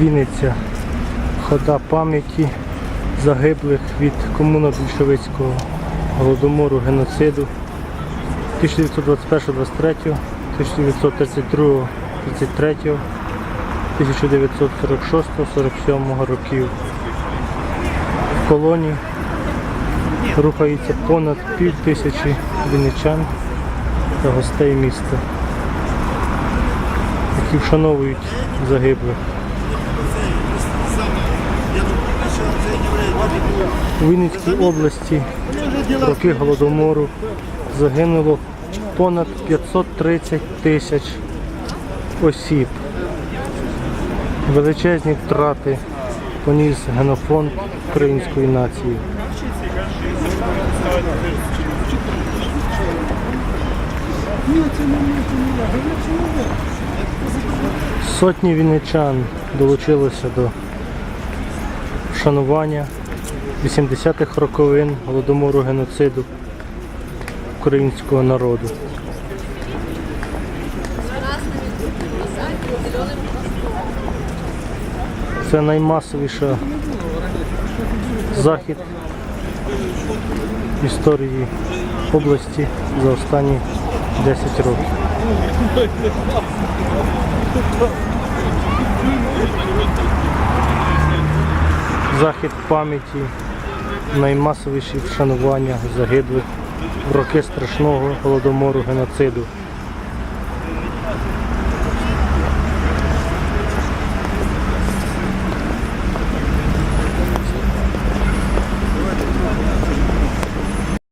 Вінниця. Хода пам'яті загиблих від комуно-більшовицького голодомору, геноциду 1921-23, 1932-33, 1946-47 років. В колоні рухається понад пів тисячі вінничан та гостей міста, які вшановують загиблих. У Вінницькій області роки голодомору загинуло понад 530 тисяч осіб. Величезні втрати поніс генофонд української нації. Сотні вінничан долучилися до вшанування 80-х роковин голодомору геноциду українського народу. Це наймасовіша захід історії області за останні 10 років. Захід пам'яті, наймасовіші вшанування загиблих в роки страшного голодомору геноциду